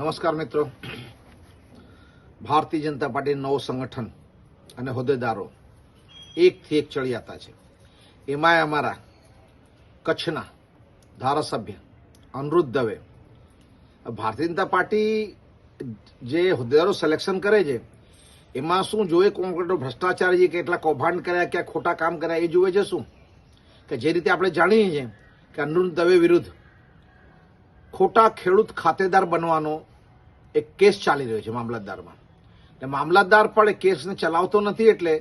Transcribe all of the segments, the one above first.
નમસ્કાર મિત્રો. ભારતીય જનતા પાર્ટી નવું સંગઠન અને હોદ્દેદારો એકથી એક ચડિયાતા છે. એમાંય અમારા કચ્છના ધારાસભ્ય અનિરુદ્ધ દવે ભારતીય જનતા પાર્ટી જે હોદ્દેદારો સિલેક્શન કરે છે, એમાં શું જોવે કોણ કેટલો ભ્રષ્ટાચાર છે કેટલા કૌભાંડ કર્યા ક્યાં ખોટા કામ કર્યા, એ જોવે છે શું? કે જે રીતે આપણે જાણીએ છીએ કે અનિરુદ્ધ દવે વિરુદ્ધ ખોટા ખેડૂત ખાતેદાર બનવાનો એક કેસ ચાલી રહ્યો છે મામલતદારમાં. એટલે મામલતદાર પણ એ કેસને ચલાવતો નથી એટલે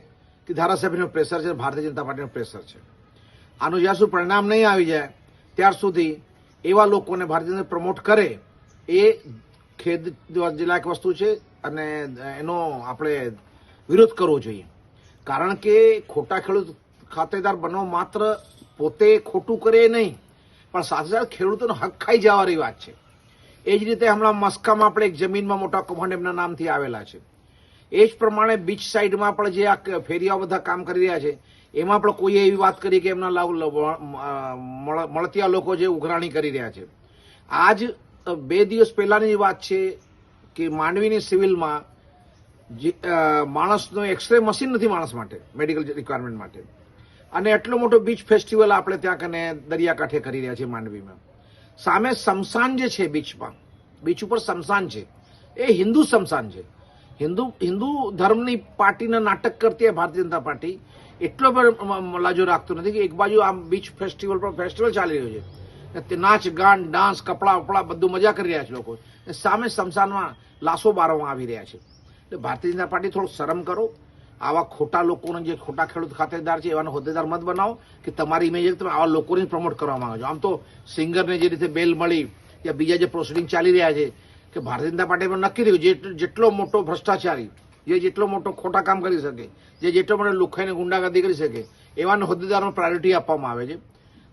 કે ધારાસભ્યનું પ્રેશર છે, ભારતીય જનતા પાર્ટીનું પ્રેશર છે. આનું જ્યાં સુધી પરિણામ નહીં આવી જાય, ત્યાર સુધી એવા લોકોને ભારતીય જનતા પ્રમોટ કરે, એ ખેદ જિલ્લા વસ્તુ છે અને એનો આપણે વિરોધ કરવો જોઈએ. કારણ કે ખોટા ખેડૂત ખાતેદાર બનવો માત્ર પોતે ખોટું કરે નહીં, પણ સાથે સાથે ખેડૂતોનો હક ખાઈ જવાની વાત છે. એ જ રીતે હમણાં મસ્કામાં આપણે એક જમીનમાં મોટા કૌભાંડ એમના નામથી આવેલા છે. એ જ પ્રમાણે બીચ સાઈડમાં પણ જે આ ફેરિયાઓ બધા કામ કરી રહ્યા છે એમાં પણ કોઈએ એવી વાત કરી કે એમના લાવ મળ- મળતિયા લોકો જે ઉઘરાણી કરી રહ્યા છે. આજ બે દિવસ પહેલાની વાત છે કે માંડવીની સિવિલમાં જે, માણસનો એક્સરે મશીન નથી માણસ માટે મેડિકલ રિક્વાયરમેન્ટ માટે. અને એટલો મોટો બીચ ફેસ્ટિવલ આપણે ત્યાં કને દરિયાકાંઠે કરી રહ્યા છીએ માંડવીમાં. સામે સમસાન જે છે બીચમાં, બીચ ઉપર સમસાન છે, એ હિન્દુ સમસાન છે. હિન્દુ હિન્દુ ધર્મની પાર્ટીના નાટક કરતી હોય ભારતીય જનતા પાર્ટી એટલો પણ લાજો રાખતો નથી કે એક બાજુ આમ બીચ ફેસ્ટિવલ પર ફેસ્ટિવલ ચાલી રહ્યો છે. તે નાચ, ગાન, ડાન્સ, કપડાં ઉપડા બધું મજા કરી રહ્યા છે લોકો. સામે સમસાનમાં લાશો બારવામાં આવી રહ્યા છે. એટલે ભારતીય જનતા પાર્ટી થોડો શરમ કરો આવા ખોટા લોકોને જે ખોટા ખેડૂત ખાતેદાર છે, એવાનો હોદ્દેદાર મત બનાવો કે તમારી ઇમેજ તમે આવા લોકોને પ્રમોટ કરવા માંગો છો. આમ તો સિંગરને જે રીતે બેલ મળી યા બીજા જે પ્રોસિડિંગ ચાલી રહ્યા છે, કે ભારતીય જનતા પાર્ટીમાં નક્કી થયું જેટલો મોટો ભ્રષ્ટાચારી, જે જેટલો મોટો ખોટા કામ કરી શકે, જે જેટલો મોટો લુખાઈને ગુંડાગર્દી કરી શકે, એવાને હોદ્દેદારોને પ્રાયોરિટી આપવામાં આવે છે.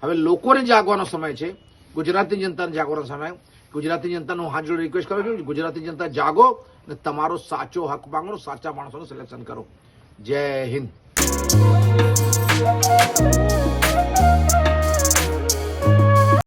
હવે લોકોને જાગવાનો સમય છે ગુજરાતી જનતાને જાગવાનો સમય. ગુજરાતી જનતાનો હાથ જોડે રિક્વેસ્ટ કરું છું ગુજરાતી જનતા જાગો અને તમારો સાચો હક માંગો, સાચા માણસોનું સિલેક્શન કરો. જય હિન્દ